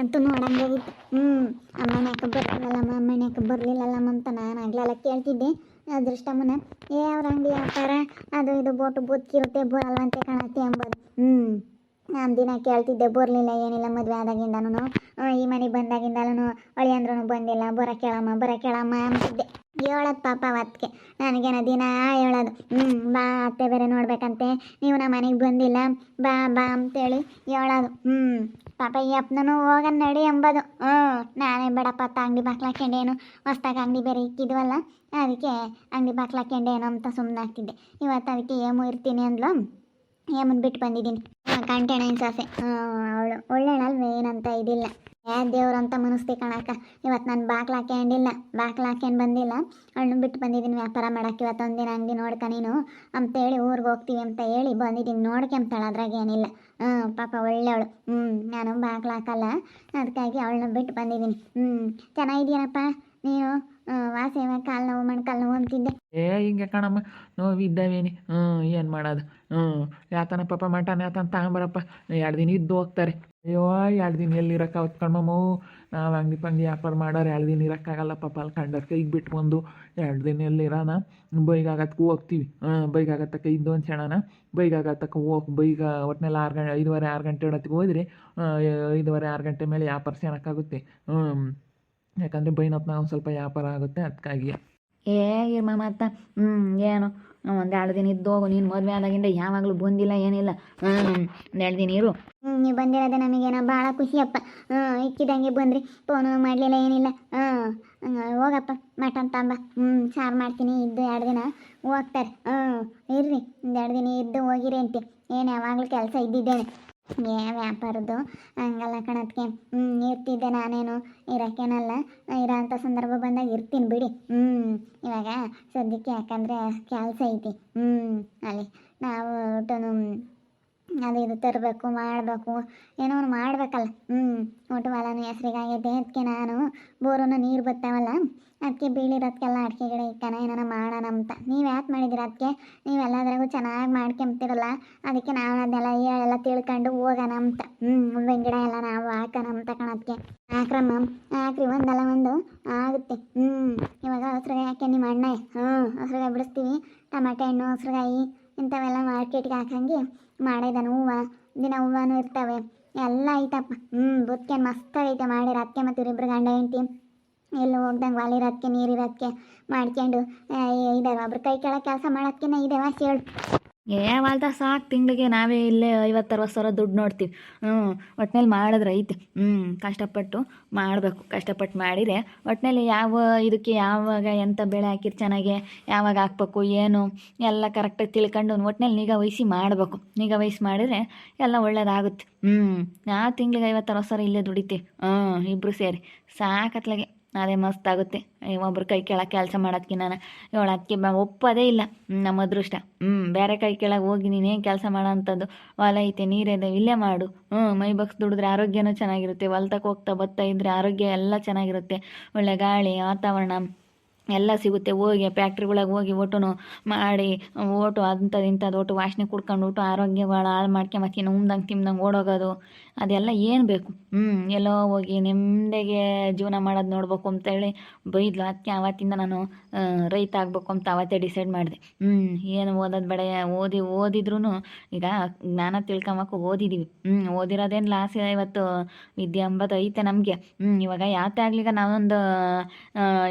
ನನಗಂತೂ ನೋಡಂಗಾಗಿತ್ತು ಹ್ಞೂ ಅಮ್ಮನ ಯಾಕೆ ಬರ್ಲಿಲ್ಲಲ್ಲಮ್ಮ ಅಮ್ಮನ ಯಾಕೆ ಬರ್ಲಿಲ್ಲಲ್ಲಮ್ಮ ಅಂತ ನಾನು ಆಗ್ಲೆಲ್ಲ ಕೇಳ್ತಿದ್ದೆ. ಅದೃಷ್ಟಮ್ಮನ ಏ ಅವ್ರ ಅಂಗಡಿ ವ್ಯಾಪಾರ ಅದು ಇದು ಬೋಟು ಬರಲ್ಲ ಬರಲ್ವಂತೆ ಕಾಣತ್ತೆ ಎಂಬುದು. ಹ್ಞೂ ನಾನು ದಿನ ಕೇಳ್ತಿದ್ದೆ ಬರಲಿಲ್ಲ ಏನಿಲ್ಲ ಮದುವೆ ಆದಾಗಿಂದನೂ ಈ ಮನೆಗೆ ಬಂದಾಗಿಂದಲೂ ಅಳಿ ಅಂದ್ರೂ ಬಂದಿಲ್ಲ ಬರ ಕೇಳಮ್ಮ ಬರ ಕೇಳಮ್ಮ ಅಂತಿದ್ದೆ. ಹೇಳೋದು ಪಾಪ ಅವತ್ತಿಗೆ ನನಗೇನ ದಿನ ಹೇಳೋದು ಹ್ಞೂ ಬಾ ಅತ್ತೆ ಬೇರೆ ನೋಡ್ಬೇಕಂತೆ ನೀವು ನಮ್ಮ ಮನೆಗೆ ಬಂದಿಲ್ಲ ಬಾ ಬಾ ಅಂತೇಳಿ ಹೇಳೋದು. ಹ್ಞೂ ಪಾಪ ಈ ಅಪ್ಪನೂ ಹೋಗನ್ ನಡಿ ಎಂಬುದು ಹ್ಞೂ, ನಾನೇ ಬೇಡಪ್ಪ ಅತ್ತ, ಅಂಗಡಿ ಬಾಕ್ಲಾಕೆಂಡೇನು ಹೊಸ್ದಾಗ ಅಂಗಡಿ ಬೇರೆ ಇಕ್ಕಿದ್ವಲ್ಲ, ಅದಕ್ಕೆ ಅಂಗಡಿ ಬಾಕ್ಲಾಕೆಂಡೇನು ಅಂತ ಸುಮ್ಮನೆ ಆಗ್ತಿದ್ದೆ ಇವತ್ತು ಅದಕ್ಕೆ ಏಮು ಇರ್ತೀನಿ ಅಂದ್ಲು. ಏಮನ್ ಬಿಟ್ಟು ಬಂದಿದ್ದೀನಿ. ಕಂಟೆಣ ಸಾಸೆ. ಅವಳು ಒಳ್ಳೆಳಲ್ವ ಏನಂತ ಇದಿಲ್ಲ. ಯಾ ದೇವ್ರಂತ ಮನಸ್ತಿ ಕಣಕ್ಕ. ಇವತ್ತು ನಾನು ಬಾಕ್ಲ ಹಾಕ್ಯಂಡಿಲ್ಲ. ಬಾಕ್ಲ ಹಾಕ್ಯಂಡು ಬಂದಿಲ್ಲ. ಹಣ್ಣು ಬಿಟ್ಟು ಬಂದಿದ್ದೀನಿ ವ್ಯಾಪಾರ ಮಾಡಕ್ಕೆ. ಇವತ್ತು ಒಂದಿನ ಅಂಗಡಿ ನೋಡ್ಕ ನೀನು ಅಂತೇಳಿ ಊರಿಗೆ ಹೋಗ್ತೀವಿ ಅಂತ ಹೇಳಿ ಬಂದಿದ್ದೀನಿ ನೋಡ್ಕೊಂತಾಳೆ ಅದ್ರಾಗ ಏನಿಲ್ಲ. ಹ್ಞೂ ಪಾಪ ಒಳ್ಳೆಯವಳು ಹ್ಞೂ ನಾನು ಬಾಕ್ಲ ಹಾಕಲ್ಲ. ಅದಕ್ಕಾಗಿ ಅವಳನ್ನ ಬಿಟ್ಟು ಬಂದಿದ್ದೀನಿ ಹ್ಞೂ ಚೆನ್ನಾಗಿದ್ದೀನಪ್ಪ ನೀನು? ವಾಸೆ ನೋವು ನೋವು ಏ, ಹಿಂಗೆ ಕಣಮ್ಮ ನೋವಿದ್ದಾವೇನಿ ಹ್ಞೂ ಏನು ಮಾಡೋದು? ಹ್ಞೂ ಯಾತನ ಪಾಪ ಮಟನ್ ಯಾತನ ತಗೊಂಬರಪ್ಪ ಎರಡು ದಿನ ಇದ್ದು ಹೋಗ್ತಾರೆ. ಅಯ್ಯೋ, ಎರಡು ದಿನ ಎಲ್ಲಿ ಇರೋಕ್ಕಾವತ್ತು ಕಣ್ಮಮ್ಮು ನಾವು ಅಂಗಡಿ ಪಂಗಡಿ ವ್ಯಾಪಾರ ಮಾಡೋರು ಎರಡು ದಿನ ಇರೋಕ್ಕಾಗಲ್ಲ ಪಾಪ. ಅಲ್ಲಿ ಕಂಡರ್ಕ ಈಗ ಬಿಟ್ಟು ಬಂದು ಎರಡು ದಿನ ಎಲ್ಲಿ ಇರೋಣ ಹೋಗ್ತೀವಿ. ಹಾಂ ಬೈಗಾಗತ್ತಕ್ಕೆ ಇದ್ದು ಒಂದು ಕ್ಷಣನ ಬೈಗಾಗತ್ತಕ್ಕ ಹೋಗಿ, ಬೈಗ ಒಟ್ಟಿನಲ್ಲಿ ಆರು ಗಂಟೆ, ಐದುವರೆ, ಆರು ಗಂಟೆ ಹೊತ್ತಿಗೆ ಹೋದ್ರೆ ಐದುವರೆ, ಆರು ಗಂಟೆ ಮೇಲೆ ವ್ಯಾಪಾರ ಚೆನ್ನಾಗಾಗುತ್ತೆ ಹ್ಞೂ ಯಾಕಂದರೆ ಬೈನೊತ್ತು ನಾವು ಸ್ವಲ್ಪ ವ್ಯಾಪಾರ ಆಗುತ್ತೆ ಅದಕ್ಕಾಗಿ ಏ ಇರ್ಮ ಮತ್ತ ಹ್ಞೂ ಏನು? ಒಂದೆರಡು ಎರಡು ದಿನ ಇದ್ದು ಹೋಗು ನೀನು ಮದುವೆ ಆದಾಗಿಂದ ಯಾವಾಗಲೂ ಬಂದಿಲ್ಲ ಏನಿಲ್ಲ. ಹ್ಞೂ ಒಂದು ಎರಡು ದಿನ ಇರು. ಹ್ಞೂ ನೀವು ಬಂದಿರೋದು ನಮಗೇನೋ ಭಾಳ ಖುಷಿಯಪ್ಪ ಹ್ಞೂ ಇಕ್ಕಿದಂಗೆ ಬಂದ್ರಿ ಫೋನು ಮಾಡಲಿಲ್ಲ ಏನಿಲ್ಲ. ಹ್ಞೂ ಹೋಗಪ್ಪ ಮಟನ್ ತಂಬ. ಹ್ಞೂ ಸಾರು ಮಾಡ್ತೀನಿ ಇದ್ದು ಎರಡು ದಿನ ಹೋಗ್ತಾರೆ. ಹ್ಞೂ ಇರ್ರಿ ಒಂದು ಎರಡು ದಿನ ಇದ್ದು ಹೋಗಿರಿ ಅಂತೆ. ಏನು ಯಾವಾಗಲೂ ಕೆಲಸ ಇದ್ದಿದ್ದೇನೆ. ಏ, ವ್ಯಾಪಾರದ್ದು? ಹಂಗಲ್ಲ ಕಣತ್ಗೆ. ಹ್ಞೂ ಇರ್ತಿದ್ದೆ ನಾನೇನು. ಇರೋಕ್ಕೇನಲ್ಲ. ಇರೋಂಥ ಸಂದರ್ಭ ಬಂದಾಗ ಇರ್ತೀನಿ ಬಿಡಿ. ಹ್ಞೂ ಇವಾಗ ಸದ್ಯಕ್ಕೆ ಯಾಕಂದರೆ ಕೆಲಸ ಐತಿ. ಹ್ಞೂ ಅಲ್ಲಿ. ನಾವು ಒಟ್ಟನು ಅದು ಇದು ತರಬೇಕು, ಮಾಡಬೇಕು, ಏನೋ ಒಂದು ಮಾಡಬೇಕಲ್ಲ. ಹ್ಞೂ ಒಟ್ಟು ಹೊಲನೂ ಹೆಸ್ರಿಗಾಗೈತೆ ಅದಕ್ಕೆ ನಾನು ಬೋರನ್ನು ನೀರು ಬರ್ತಾವಲ್ಲ ಅದಕ್ಕೆ ಬೀಳಿರೋದಕ್ಕೆಲ್ಲ ಅಡಿಕೆ ಗಿಡ ಇಕ್ಕಾನ ಏನಾರ ಮಾಡೋಣ ಅಂತ. ನೀವು ಯಾಕೆ ಮಾಡಿದಿರ ಅದಕ್ಕೆ ನೀವೆಲ್ಲದ್ರಾಗೂ ಚೆನ್ನಾಗಿ ಮಾಡ್ಕೊಂತೀರಲ್ಲ ಅದಕ್ಕೆ ನಾವು ಅದೆಲ್ಲ ಎಲ್ಲ ತಿಳ್ಕೊಂಡು ಹೋಗೋಣ ಅಂತ. ಹ್ಞೂ ಹೂವಿನ ಗಿಡ ಎಲ್ಲ ನಾವು ಹಾಕೋಣ ಅಂತ ಕಣಕ್ಕೆ ಹಾಕ್ರಮ್ಮ ಹಾಕ್ರಿ ಒಂದಲ್ಲ ಒಂದು ಆಗುತ್ತೆ. ಹ್ಞೂ ಇವಾಗ ಹಸ್ರಗಾಯಿ ಹಾಕಿ ನಿಮ್ಮ ಅಣ್ಣ ಹ್ಞೂ ಹಸ್ರಗಾಯಿ ಬಿಡಿಸ್ತೀವಿ. ಟಮಾಟೆ ಹಣ್ಣು, ಹಸ್ರಗಾಯಿ ಇಂಥವೆಲ್ಲ ಮಾರ್ಕೆಟ್ಗೆ ಹಾಕಂಗೆ ಮಾಡಿದಾನೆ ಹೂವ. ದಿನ ಹೂವನು ಇರ್ತವೆ. ಎಲ್ಲ ಐತಪ್ಪ. ಹ್ಞೂ ಬುತ್ಕೇನು ಮಸ್ತಾಗೈತೆ ಮಾಡಿರ ಅದಕ್ಕೆ ಮತ್ತು ಇಬ್ಬರು ಗಂಡ ಹೆಂಡ್ತಿ. ಎಲ್ಲೂ ಹೋಗ್ದಂಗೆ ವಾಲಿರೋದಕ್ಕೆ ನೀರಿರೋದಕ್ಕೆ ಮಾಡ್ಕೊಂಡು ಇದಾರೆ. ಒಬ್ರು ಕೈ ಕೆಳಗೆ ಕೆಲಸ ಮಾಡೋದಕ್ಕಿನ್ನ ಇದೆ ವಾಸಿ ಹೇಳು. ಏ ವಾಲ್ದ ಸಾಕು ತಿಂಗಳಿಗೆ ನಾವೇ ಇಲ್ಲೇ ಐವತ್ತು ಅರವತ್ತು ಸಾವಿರ ದುಡ್ಡು ನೋಡ್ತೀವಿ. ಹ್ಞೂ ಒಟ್ನಲ್ಲಿ ಮಾಡಿದ್ರೆ ಐತೆ. ಹ್ಞೂ ಕಷ್ಟಪಟ್ಟು ಮಾಡಬೇಕು, ಕಷ್ಟಪಟ್ಟು ಮಾಡಿದರೆ ಒಟ್ಟಿನಲ್ಲಿ ಯಾವ ಇದಕ್ಕೆ ಯಾವಾಗ ಎಂಥ ಬೆಳೆ ಹಾಕಿರ್ ಚೆನ್ನಾಗೆ, ಯಾವಾಗ ಹಾಕ್ಬೇಕು, ಏನು, ಎಲ್ಲ ಕರೆಕ್ಟಾಗಿ ತಿಳ್ಕೊಂಡು ಒಟ್ನಲ್ಲಿ ನಿಗಾ ವಹಿಸಿ ಮಾಡಬೇಕು. ನಿಗಾ ವಹಿಸಿ ಮಾಡಿದರೆ ಎಲ್ಲ ಒಳ್ಳೇದಾಗುತ್ತೆ. ಹ್ಞೂ ನಾ ತಿಂಗಳಿಗೆ ಐವತ್ತು ಅರವತ್ತು ಸಾವಿರ ಇಲ್ಲೇ ದುಡಿತೀವಿ. ಹ್ಞೂ ಇಬ್ಬರು ಸೇರಿ. ಸಾಕತ್ಲಾಗೆ. ಅದೇ ಮಸ್ತ್ ಆಗುತ್ತೆ. ಒಬ್ರು ಕೈ ಕೆಳಗೆ ಕೆಲಸ ಮಾಡೋದಕ್ಕಿನ್ನ ಇವಳು ಅದಕ್ಕೆ ಒಪ್ಪೋದೇ ಇಲ್ಲ. ನಮ್ಮ ಅದೃಷ್ಟ. ಹ್ಞೂ ಬೇರೆ ಕೈ ಕೆಳಗೆ ಹೋಗಿ ನೀನೇನು ಕೆಲಸ ಮಾಡೋ ಅಂಥದ್ದು ಹೊಲ ಐತೆ ನೀರಿದೆ ಇಲ್ಲೇ ಮಾಡು. ಹ್ಞೂ ಮೈ ಬಗ್ಸ್ ದುಡಿದ್ರೆ ಆರೋಗ್ಯನೂ ಚೆನ್ನಾಗಿರುತ್ತೆ. ಹೊಲ್ತಕ್ಕೆ ಹೋಗ್ತಾ ಬರ್ತಾ ಇದ್ದರೆ ಆರೋಗ್ಯ ಎಲ್ಲ ಚೆನ್ನಾಗಿರುತ್ತೆ. ಒಳ್ಳೆ ಗಾಳಿ, ವಾತಾವರಣ ಎಲ್ಲ ಸಿಗುತ್ತೆ. ಹೋಗಿ ಫ್ಯಾಕ್ಟ್ರಿಗಳಿಗೆ ಹೋಗಿ ಓಟುನು ಮಾಡಿ ಓಟು ಅಂಥದ್ದು ಇಂಥದ್ದು ಓಟು ವಾಸನೆ ಕುಡ್ಕೊಂಡು ಒಟ್ಟು ಆರೋಗ್ಯಗಳು ಹಾಳು ಮಾಡ್ಕೊಂಬತ್ತಿ ಉಮ್ದಂಗೆ ತಿಮ್ದಂಗೆ ಓಡೋಗೋದು. ಅದೆಲ್ಲ ಏನು ಬೇಕು? ಹ್ಞೂ ಎಲ್ಲೋ ಹೋಗಿ ನೆಮ್ಮದಿಗೆ ಜೀವನ ಮಾಡೋದು ನೋಡ್ಬೇಕು ಅಂತೇಳಿ ಬೈದ್ಲು. ಅದಕ್ಕೆ ಆವತ್ತಿಂದ ನಾನು ರೈತ ಆಗಬೇಕು ಅಂತ ಆವತ್ತೇ ಡಿಸೈಡ್ ಮಾಡಿದೆ. ಹ್ಞೂ ಏನು ಓದೋದು ಬೇಡ. ಓದಿ ಓದಿದ್ರೂ ಈಗ ಜ್ಞಾನ ತಿಳ್ಕೊಂಬಕ್ಕೆ ಓದಿದ್ದೀವಿ ಹ್ಞೂ ಓದಿರೋದೇನು ಲಾಸ್ ಇವತ್ತು? ವಿದ್ಯೆ ಅಂಬದು ಐತೆ ನಮಗೆ. ಹ್ಞೂ ಇವಾಗ ಯಾವತ್ತೇ ಆಗ್ಲಿಗ ನಾವೊಂದು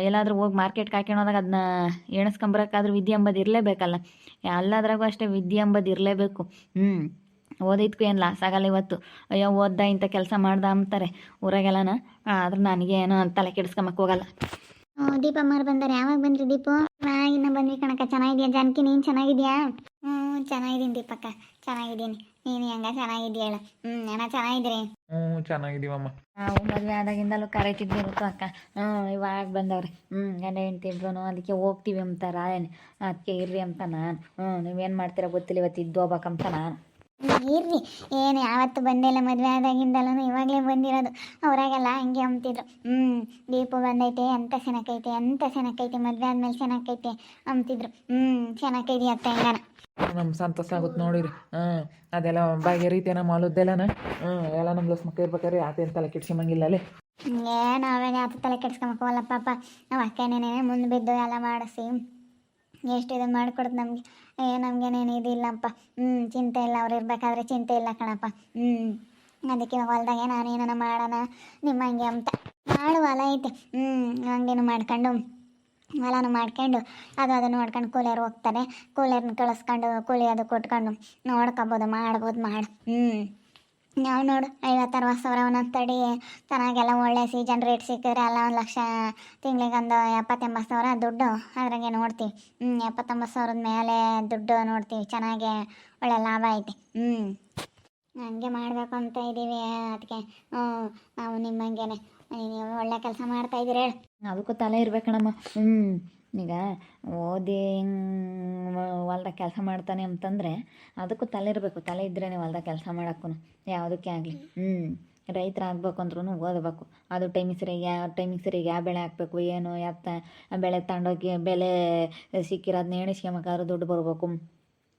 ಎಲ್ಲಾದರೂ ಹೋಗಿ ಹೋಗಿ ಮಾರ್ಕೆಟ್ಗೆ ಹಾಕ್ಯಣೋದಾಗ ಅದನ್ನ ಎಣಸ್ಕೊಂಬರಕ್ಕಾದ್ರೂ ವಿದ್ಯೆ ಅಂಬದು ಇರಲೇಬೇಕಲ್ಲ. ಎಲ್ಲದ್ರಾಗೂ ಅಷ್ಟೇ ವಿದ್ಯೆ ಅಂಬದು ಇರಲೇಬೇಕು. ಹ್ಞೂ ಓದಿದ್ಕು ಏನು ಲಾಸ್ ಆಗಲ್ಲ ಇವತ್ತು. ಅಯ್ಯೋ, ಓದ್ದ ಇಂಥ ಕೆಲಸ ಮಾಡ್ದ ಅಂತಾರೆ ಊರಾಗೆಲ್ಲನ. ಆದ್ರೆ ನನಗೆ ಏನೋ ತಲೆ ಕೆಡಿಸ್ಕೊಂಬಕ್ಕೆ ಹೋಗಲ್ಲ. ದೀಪ ಮಾರು ಬಂದಾರೆ. ಯಾವಾಗ ಬಂದ್ರಿ ದೀಪು? ಇನ್ನ ಬಂದ್ರಿ ಕಣಕ ಚೆನ್ನಾಗಿದ್ಯಾ ಜಾನಕಿ? ನೀನು ಚೆನ್ನಾಗಿದ್ಯಾ? ಚೆನ್ನಾಗಿದ್ದೀನಿ ದೀಪಕ್ಕ. ಚೆನ್ನಾಗಿದ್ದೀನಿ. ನೀನು ಹೆಂಗ? ಚೆನ್ನಾಗಿದ್ಯಾಳ ಹೇಳು ಹ್ಞೂ ಅಣ್ಣ ಚೆನ್ನಾಗಿದ್ದೀರಿ? ಹ್ಞೂ ಚೆನ್ನಾಗಿದ್ದೀವಮ್ಮ ನಾವು ಮದುವೆ ಆದಾಗಿಂದಲೂ ಕರೆತಿದ್ವಿ ಋತು ಅಕ್ಕ ಹ್ಞೂ ಇವಾಗ ಬಂದವ್ರೆ. ಹ್ಞೂ ಗಂಡ ಹೆಂಡ್ತಿ ಇಬ್ರು ಅದಕ್ಕೆ ಹೋಗ್ತೀವಿ ಅಂತ ರಾಯನ್. ಅದಕ್ಕೆ ಇರ್ರಿ ಅಂತ ನಾನು. ಹ್ಞೂ ನೀವೇನು ಮಾಡ್ತೀರಾ ಗೊತ್ತಿಲ್ಲ ಇವತ್ತು ಇದ್ದು ಹೋಗ್ಬೇಕಂತ ನಾನು. ಇರ್ರಿ. ಏನು ಯಾವತ್ತು ಬಂದಿಲ್ಲ ಮದುವೆ ಆದಾಗಿಂದಲೂ ಇವಾಗಲೇ ಬಂದಿರೋದು. ಅವರಾಗೆಲ್ಲ ಹಂಗೆ ಅಂತಿದ್ರು ಹ್ಞೂ ದೀಪ ಬಂದೈತೆ ಎಂತ ಚೆನ್ನಾಗೈತೆ ಎಂತ ಚೆನ್ನಾಗೈತೆ ಮದುವೆ ಆದಮೇಲೆ ಚೆನ್ನಾಗೈತೆ ಅಂತಿದ್ರು ಹ್ಞೂ ಚೆನ್ನಾಗೈತಿ ಅತ್ತ ಹೆಂಗನ ನಮ್ಮ ಸಂತಸ ಆಗುತ್ತೆ ನೋಡಿರಿ. ಹಾಂ ಅದೆಲ್ಲ ಬಗೆಹರಿತೇನ ಮಾಲದ್ದೆಲ್ಲನ ಹ್ಞೂ ಎಲ್ಲ ನಮ್ಮ ಲಸ್ ಮಕ್ಕ ಇರ್ಬೇಕಾರೆ, ಆತೇನು ತಲೆ ಕೆಡ್ಸ್ಕೊಂಬಂಗಿಲ್ಲ ಅಲ್ಲಿ. ಏ ನಾವೇನು ಯಾತ ತಲೆ ಕೆಡ್ಸ್ಕೊಂಬಕವಲ್ಲ ಪಾಪ. ನಾವು ಅಕ್ಕನೇನೆ ಮುಂದೆ ಬಿದ್ದು ಎಲ್ಲ ಮಾಡಿಸಿ, ಎಷ್ಟು ಇದನ್ನು ಮಾಡಿಕೊಡ್ದು ನಮಗೆ. ಏ, ನಮಗೇನೇನು ಇದಿಲ್ಲಪ್ಪ ಹ್ಞೂ ಚಿಂತೆ ಇಲ್ಲ, ಅವ್ರು ಇರಬೇಕಾದ್ರೆ ಚಿಂತೆ ಇಲ್ಲ ಕಣಪ್ಪ. ಹ್ಞೂ ಅದಕ್ಕೆ ಹೊಲ್ದಾಗೆ ನಾನು ಏನಾನ ಮಾಡೋಣ? ನಿಮ್ಮ ಹಂಗೆ ಅಂತ. ಮಾಡು ಹೊಲ ಐತೆ. ಹ್ಞೂ ಹಂಗೇನು ಮಾಡ್ಕೊಂಡು. ಹೊಲನೂ ಮಾಡ್ಕೊಂಡು ಅದು ಅದು ನೋಡ್ಕೊಂಡು ಕೂಲಿಯರು ಹೋಗ್ತಾರೆ. ಕೂಲಿಯರ್ನ ಕಳಿಸ್ಕೊಂಡು ಕೂಲಿ ಅದು ಕೊಟ್ಕೊಂಡು ನೋಡ್ಕೊಬೋದು, ಮಾಡ್ಬೋದು, ಮಾಡಿ ಹ್ಞೂ ನಾವು ನೋಡು ಐವತ್ತು ಅರವತ್ತು ಸಾವಿರ ಒಂದೊಂದು ತಡಿ. ಚೆನ್ನಾಗೆಲ್ಲ ಒಳ್ಳೆ ಸೀಜನ್ ರೇಟ್ ಸಿಕ್ಕಿದ್ರೆ ಎಲ್ಲ ಒಂದು ಲಕ್ಷ ತಿಂಗಳಿಗೊಂದು ಎಪ್ಪತ್ತೆಂಬತ್ತು ಸಾವಿರ ದುಡ್ಡು ಅದ್ರಾಗೆ ನೋಡ್ತೀವಿ ಹ್ಞೂ ಎಪ್ಪತ್ತೊಂಬತ್ತು ಸಾವಿರದ ಮೇಲೆ ದುಡ್ಡು ನೋಡ್ತೀವಿ ಚೆನ್ನಾಗೆ ಒಳ್ಳೆ ಲಾಭ ಐತಿ. ಹ್ಞೂ ಹಂಗೆ ಮಾಡಬೇಕು ಅಂತ ಇದ್ದೀವಿ ಅದಕ್ಕೆ. ಹ್ಞೂ ನಾವು ನಿಮ್ಮಂಗೆನೆ. ನೀವು ಒಳ್ಳೆ ಕೆಲಸ ಮಾಡ್ತಾ ಇದ್ದೀರಿ ಅದಕ್ಕೂ ತಲೆ ಇರ್ಬೇಕಣಮ್ಮ ಹ್ಞೂ ಈಗ ಓದಿ ಹೊಲ್ದಾಗ ಕೆಲಸ ಮಾಡ್ತಾನೆ ಅಂತಂದರೆ ಅದಕ್ಕೂ ತಲೆ ಇರಬೇಕು. ತಲೆ ಇದ್ರೇ ಹೊಲ್ದಾಗ ಕೆಲಸ ಮಾಡೋಕ್ಕೂ ಯಾವುದಕ್ಕೆ ಆಗಲಿ. ಹ್ಞೂ ರೈತರು ಆಗ್ಬೇಕು ಅಂದ್ರೂ ಓದಬೇಕು. ಅದು ಟೈಮಿಗೆ ಸರಿಯಾಗಿ ಯಾವ ಟೈಮಿಗೆ ಸರಿಯಾಗಿ ಯಾವ ಬೆಳೆ ಹಾಕ್ಬೇಕು, ಏನು ಆ ಬೆಳೆ ತಗೊಂಡೋಗಿ ಬೆಲೆ ಸಿಕ್ಕಿರೋದನ್ನ ಎಣಿಸ್ಕೊಂಬೇಕಾದ್ರೂ ದುಡ್ಡು ಬರಬೇಕು.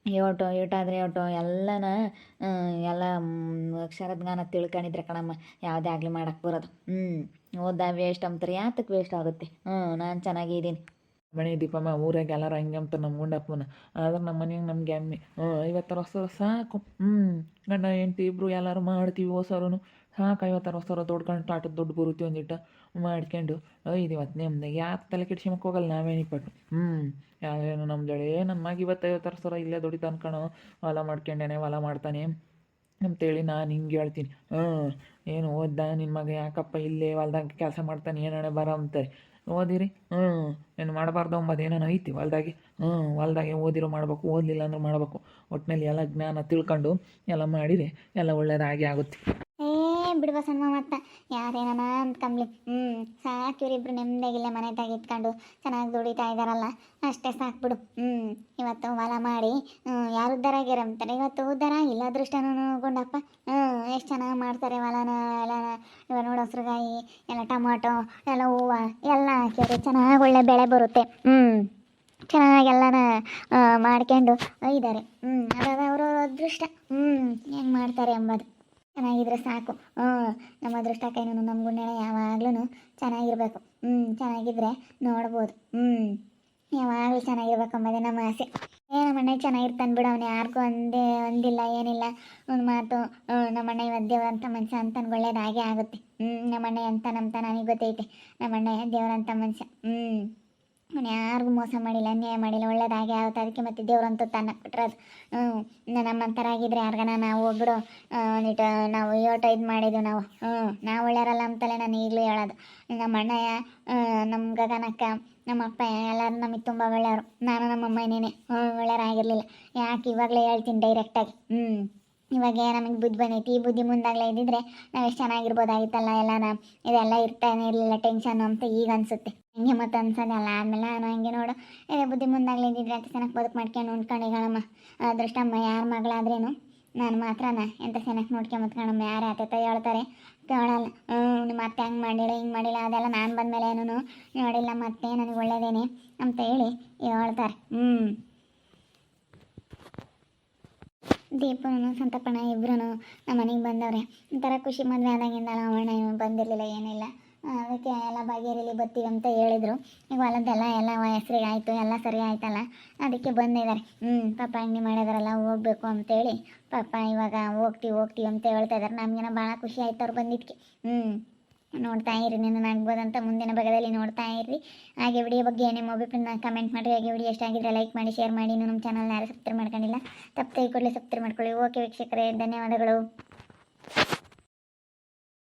ಏಟು ಏಟಾದ್ರೆ ಏಟು, ಎಲ್ಲನ ಎಲ್ಲ ಅಕ್ಷರದ ಜ್ಞಾನ ತಿಳ್ಕೊಂಡಿದ್ರೆ ಕಣಮ್ಮ, ಯಾವುದೇ ಆಗಲಿ ಮಾಡಕ್ಕೆ ಬರೋದು. ಹ್ಞೂ ಓದ ವೇಸ್ಟ್ ಅಂತಾರೆ ಯಾತಕ್ಕೆ ವೇಸ್ಟ್ ಆಗುತ್ತೆ? ಹ್ಞೂ ನಾನು ಚೆನ್ನಾಗಿದ್ದೀನಿ. ಮನೆ ದೀಪಮ್ಮ, ಊರಾಗ ಎಲ್ಲರೂ ಹಂಗೆ ಅಂತ ನಮ್ಮ ಗುಂಡಪ್ಪನ ಆದ್ರೆ ನಮ್ಮ ಮನೆಯಾಗ ನಮ್ಗೆ ಎಮ್ಮೆ ಹ್ಞೂ ವರ್ಷ ಸಾಕು. ಹ್ಞೂ ಗಂಡ, ಹೆಂಡ್ತಿ ಇಬ್ಬರು ಎಲ್ಲರೂ ಮಾಡ್ತೀವಿ ಹೊಸರು ಸಾಕು ಐವತ್ತಾರು ವರ್ಷ ದೊಡ್ಕೊಂಡು ಟಾಟದ ದೊಡ್ಡ ಬರುತ್ತೆ ಒಂದಿಟ್ಟು ಮಾಡ್ಕೊಂಡು ಇದು ಇವತ್ತು ನಿಮ್ದು. ಯಾಕೆ ತಲೆ ಕೆಡ್ಸ್ಕೊಂಬಕ್ಕೆ ಹೋಗಲ್ಲ? ನಾವೇನು ಇಪ್ಪಟ್ಟು ಹ್ಞೂ ಯಾವೇನು ನಮ್ಮ ಜಡೆ ನಮ್ಮ ಮಗ ಇವತ್ತು ಐವತ್ತಾರು ಸಾವಿರ ಇಲ್ಲೇ ದುಡಿತ ಅನ್ಕಣೋ ಹೊಲ ಮಾಡ್ಕೊಂಡೇನೆ, ಹೊಲ ಮಾಡ್ತಾನೆ. ಅಂತೇಳಿ ನಾನು ಹಿಂಗೆ ಹೇಳ್ತೀನಿ. ಹ್ಞೂ ಏನು ಓದ್ದ? ನಿನ್ನ ಮಗ ಯಾಕಪ್ಪ ಇಲ್ಲೇ ಹೊಲ್ದಾಗ ಕೆಲಸ ಮಾಡ್ತಾನೆ? ಏನಣ್ಣ ಬರ ಅಂತಾರೆ ಓದಿರಿ. ಹ್ಞೂ ಏನು ಮಾಡಬಾರ್ದು ಅಂಬದು? ಏನೇನು ಐತಿ ಹೊಲ್ದಾಗೆ? ಹ್ಞೂ ಹೊಲ್ದಾಗೆ ಓದಿರೋ ಮಾಡಬೇಕು, ಓದಲಿಲ್ಲ ಅಂದ್ರೆ ಮಾಡಬೇಕು. ಒಟ್ಟಿನಲ್ಲಿ ಎಲ್ಲ ಜ್ಞಾನ ತಿಳ್ಕೊಂಡು ಎಲ್ಲ ಮಾಡಿರಿ ಎಲ್ಲ ಒಳ್ಳೆಯದಾಗಿ ಆಗುತ್ತೆ. ಏ ಸಣ್ಣ ಮತ್ತ. ಅಂತ ಕಂಬ್ಲಿ ಹ್ಞೂ ಸಾಕು ಇವರಿಬ್ರು ನೆಮ್ಮದಿಯಾಗಿಲ್ಲ ಮನೆ ಇಟ್ಕೊಂಡು ಚೆನ್ನಾಗಿ ದುಡಿತಾ ಇದ್ದಾರಲ್ಲ ಅಷ್ಟೇ ಸಾಕು ಬಿಡು. ಹ್ಞೂ ಇವತ್ತು ಹೊಲ ಮಾಡಿ ಯಾರು ಉದ್ದಾರ ಆಗ್ಯಾರ ಅಂತಾರೆ. ಇವತ್ತು ಉದ್ದಾರ ಇಲ್ಲ ಅದೃಷ್ಟನೂ ಗುಂಡಪ್ಪ. ಹ್ಞೂ ಎಷ್ಟು ಚೆನ್ನಾಗಿ ಮಾಡ್ತಾರೆ ಹೊಲನ ಎಲ್ಲ. ಇವಾಗ ನೋಡು ಹಸ್ರುಗಾಯಿ, ಎಲ್ಲ ಟೊಮಾಟೊ, ಎಲ್ಲ ಹೂವು, ಎಲ್ಲ ಹಾಕಿದ್ರೆ ಚೆನ್ನಾಗಿ ಒಳ್ಳೆ ಬೆಳೆ ಬರುತ್ತೆ. ಹ್ಞೂ ಚೆನ್ನಾಗೆಲ್ಲನ ಮಾಡ್ಕೊಂಡು ಇದ್ದಾರೆ ಹ್ಞೂ ಅದಾದ ಅವರ ಅದೃಷ್ಟ. ಹ್ಞೂ ಹೆಂಗೆ ಮಾಡ್ತಾರೆ ಎಂಬುದು. ಚೆನ್ನಾಗಿದ್ರೆ ಸಾಕು. ಹ್ಞೂ, ನಮ್ಮ ಅದೃಷ್ಟ ಕೈನೂ ನಮ್ಮ ಗುಂಡೆನ ಯಾವಾಗ್ಲೂ ಚೆನ್ನಾಗಿರ್ಬೇಕು. ಹ್ಞೂ, ಚೆನ್ನಾಗಿದ್ರೆ ನೋಡ್ಬೋದು. ಹ್ಞೂ, ಯಾವಾಗಲೂ ಚೆನ್ನಾಗಿರ್ಬೇಕು ಅಂಬೋದೇ ನಮ್ಮ ಆಸೆ. ಏ, ನಮ್ಮ ಅಣ್ಣ ಚೆನ್ನಾಗಿರ್ತಾನೆ ಬಿಡು, ಅವ್ನು ಯಾರಿಗೂ ಒಂದೇ ಒಂದಿಲ್ಲ, ಏನಿಲ್ಲ. ಒಂದು ಮಾತು ನಮ್ಮ ಅಣ್ಣ ಇವತ್ತು ಮನುಷ್ಯ ಅಂತ ಒಳ್ಳೇದಾಗೇ ಆಗುತ್ತೆ. ಹ್ಞೂ, ನಮ್ಮ ಅಣ್ಣ ಎಂತ ನಂಬ್ತ ನನಗೆ ಗೊತ್ತೈತೆ. ನಮ್ಮ ಅಣ್ಣ ದೇವರಂತ ಮನುಷ್ಯ. ಹ್ಞೂ. ಅವನು ಯಾರಿಗೂ ಮೋಸ ಮಾಡಿಲ್ಲ, ಅನ್ಯಾಯ ಮಾಡಿಲ್ಲ, ಒಳ್ಳೇದಾಗೆ ಆಗುತ್ತೆ. ಅದಕ್ಕೆ ಮತ್ತೆ ದೇವ್ರಂತೂ ತನ್ನ ಕೊಟ್ಟಿರೋದು ಹ್ಞೂ ನಮ್ಮಂಥರಾಗಿದ್ರೆ ಯಾರಿಗಾನ ನಾವು ಒಬ್ಬರು ಒಂದಿಟ್ಟು ನಾವು ಯೋಟ ಇದು ಮಾಡಿದ್ವಿ ನಾವು. ಹ್ಞೂ ನಾವು ಒಳ್ಳೆಯರಲ್ಲ ಅಂತಲೇ ನಾನು ಈಗಲೂ ಹೇಳೋದು. ನಮ್ಮ ಅಣ್ಣಯ್ಯ ನಮ್ಮ ಗಗನಕ್ಕ, ನಮ್ಮ ಅಪ್ಪ, ಎಲ್ಲರೂ ನಮಗೆ ತುಂಬ ಒಳ್ಳೆಯವರು. ನಾನು ನಮ್ಮ ಅಮ್ಮನೇನೆ ಹ್ಞೂ ಒಳ್ಳೆಯರಾಗಿರಲಿಲ್ಲ ಯಾಕೆ ಇವಾಗಲೇ ಹೇಳ್ತೀನಿ ಡೈರೆಕ್ಟಾಗಿ ಹ್ಞೂ ಇವಾಗ ನಮಗೆ ಬುದ್ಧಿ ಬಂದೈತಿ. ಈ ಬುದ್ಧಿ ಮುಂದಾಗಲೇ ಇದ್ದಿದ್ರೆ ನಾವು ಎಷ್ಟು ಚೆನ್ನಾಗಿರ್ಬೋದಾಗಿತ್ತಲ್ಲ ಎಲ್ಲನ. ಇದೆಲ್ಲ ಇರ್ತಾನೆ ಇರಲಿಲ್ಲ ಟೆನ್ಷನ್ ಅಂತ ಈಗ ಅನಿಸುತ್ತೆ. ಹಂಗೆ ಮತ್ತೆ ಅನ್ಸೋದಲ್ಲ ಆದಮೇಲೆ ನಾನು ಹಂಗೆ ನೋಡು. ಏ, ಬುದ್ಧಿ ಮುಂದಾಗಲೇ ಇದ್ದಿದ್ರೆ ಅಂತ ಚೆನ್ನಾಗಿ ಬದುಕು ಮಾಡ್ಕೊಂಡು ಉಂಡ್ಕೊಂಡಿಗಳಮ್ಮ ಅದೃಷ್ಟಮ್ಮ ಯಾರ ಮಗಳಾದ್ರೇನು? ನಾನು ಮಾತ್ರನ. ಎಂತ ಚೆನ್ನಾಗಿ ನೋಡ್ಕೊಂಡು ಕಣಮ್ಮ ಯಾರು ಆತೈತ ಹೇಳ್ತಾರೆ? ಕೇಳಲ್ಲ. ಹ್ಞೂ ನಿಮ್ಮ ಅತ್ತೆ ಹಂಗೆ ಮಾಡಿಲ್ಲ, ಹಿಂಗೆ ಮಾಡಿಲ್ಲ, ಅದೆಲ್ಲ ನಾನು ಬಂದಮೇಲೆ ಏನೂ ನೋಡಿಲ್ಲ. ಮತ್ತೆ ನನಗೆ ಒಳ್ಳೇದೇನೆ ಅಂತ ಹೇಳಿ ಹೇಳ್ತಾರೆ. ಹ್ಞೂ ದೀಪನು ಸಂತಪ್ಪಣ್ಣ ಇಬ್ರು ನಮ್ಮ ಮನೆಗೆ ಬಂದವ್ರೆ. ಒಂಥರ ಖುಷಿ ಮದುವೆ ಆದಾಗಿಂದ ಅವಣ್ಣ ಏನು ಬಂದಿರಲಿಲ್ಲ, ಏನಿಲ್ಲ. ಅದಕ್ಕೆ ಎಲ್ಲ ಬಾಗೇರಿಲಿ ಬರ್ತೀವಿ ಅಂತ ಹೇಳಿದರು. ಈಗ ಹೊಲದ್ದೆಲ್ಲ ಎಲ್ಲ ಹೆಸ್ರಿಗೆ ಆಯಿತು, ಎಲ್ಲ ಸರಿ ಆಯ್ತಲ್ಲ? ಅದಕ್ಕೆ ಬಂದಿದ್ದಾರೆ. ಹ್ಞೂ ಪಾಪ ಅಂಗಡಿ ಮಾಡಿದಾರಲ್ಲ, ಹೋಗ್ಬೇಕು ಅಂತೇಳಿ ಪಾಪ ಇವಾಗ ಹೋಗ್ತೀವಿ ಹೋಗ್ತೀವಿ ಅಂತ ಹೇಳ್ತಾ ಇದ್ದಾರೆ ನಮಗೇನೋ ಭಾಳ ಖುಷಿ ಆಯ್ತು ಅವ್ರು ಬಂದಿದ್ದಕ್ಕೆ. ಹ್ಞೂ ನೋಡ್ತಾ ಇರಿ ನಿನ್ನ ಆಗ್ಬೋದಂತ ಮುಂದಿನ ಭಾಗದಲ್ಲಿ ನೋಡ್ತಾ ಇರ್ರಿ ಹಾಗೆ ವಿಡಿಯೋ ಬಗ್ಗೆ ನಿಮ್ಮ ಅಭಿಪ್ರಾಯ ಕಮೆಂಟ್ ಮಾಡಿರಿ. ಹಾಗೆ ವಿಡಿಯೋ ಇಷ್ಟ ಆಗಿದ್ರೆ ಲೈಕ್ ಮಾಡಿ ಶೇರ್ ಮಾಡಿ. ನಮ್ಮ ಚಾನಲ್ನ ಯಾರು ಸಬ್ಸ್ಕ್ರೈಬ್ ಮಾಡ್ಕೊಂಡಿಲ್ಲ, ತಪ್ಪು ಕೊಡಲಿ ಸಬ್ಸ್ಕ್ರೈಬ್ ಮಾಡ್ಕೊಳ್ಳಿ. ಓಕೆ ವೀಕ್ಷಕರೇ, ಧನ್ಯವಾದಗಳು.